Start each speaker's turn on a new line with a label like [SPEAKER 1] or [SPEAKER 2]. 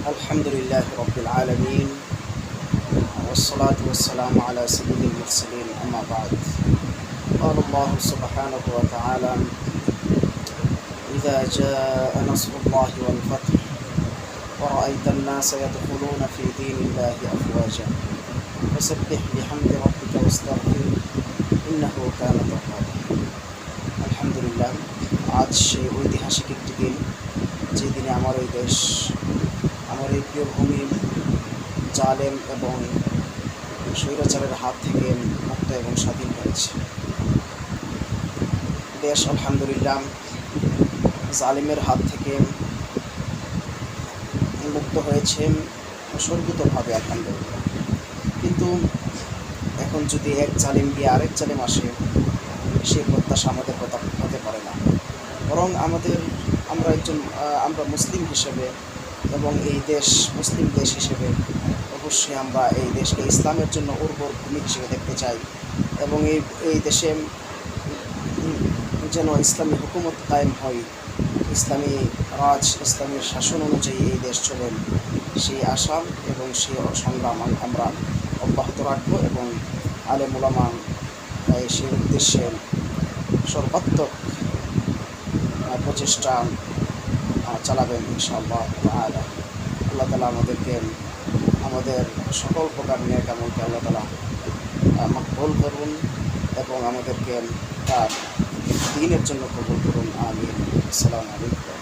[SPEAKER 1] الحمد لله رب العالمين والصلاة والسلام على سيد المرسلين أما بعد قال الله سبحانه وتعالى إذا جاء نصر الله والفتح ورأيت الناس يدخلون في دين الله أفواجا فسبح بحمد ربك واستغفر إنه كان توابا আলহামদুলিল্লাহ আজ সেই ঐতিহাসিক একটি দিন যে দিনে আমার এই দেশ আমার এই প্রিয় ভূমি, জালেম এবং স্বৈরাচারের হাত থেকে মুক্ত এবং স্বাধীন হয়েছে। দেশ আলহামদুলিল্লাহ, জালিমের হাত থেকে মুক্ত হয়েছে স্বর্গিতভাবে আলহামদুলিল্লাহ। কিন্তু এখন যদি এক জালিম গিয়ে আরেক জালিম আসে সেই প্রত্যাশা আমাদের হতে পারে না। বরং আমাদের আমরা একজন আমরা মুসলিম হিসেবে এবং এই দেশ মুসলিম দেশ হিসেবে অবশ্যই আমরা এই দেশকে ইসলামের জন্য উর্বর ভূমি হিসেবে দেখতে চাই এবং এই এই দেশে যেন ইসলামী হুকুমত কায়েম হয়, ইসলামী রাজ, ইসলামী শাসন অনুযায়ী এই দেশ চলেন। সেই আশা এবং সেই সংগ্রাম আমরা অব্যাহত রাখব এবং আলে মুলামান সেই উদ্দেশ্যে সর্বাত্মক প্রচেষ্টা চালাবেন ইনশাআল্লাহ আর আল্লাহ তালা আমাদেরকে, আমাদের সকল প্রকার নিয়ে কেমনকে আল্লাহ তালা মকবুল করুন এবং আমাদেরকে তার দিনের জন্য কবুল করুন। আমি আসসালামু আলাইকুম।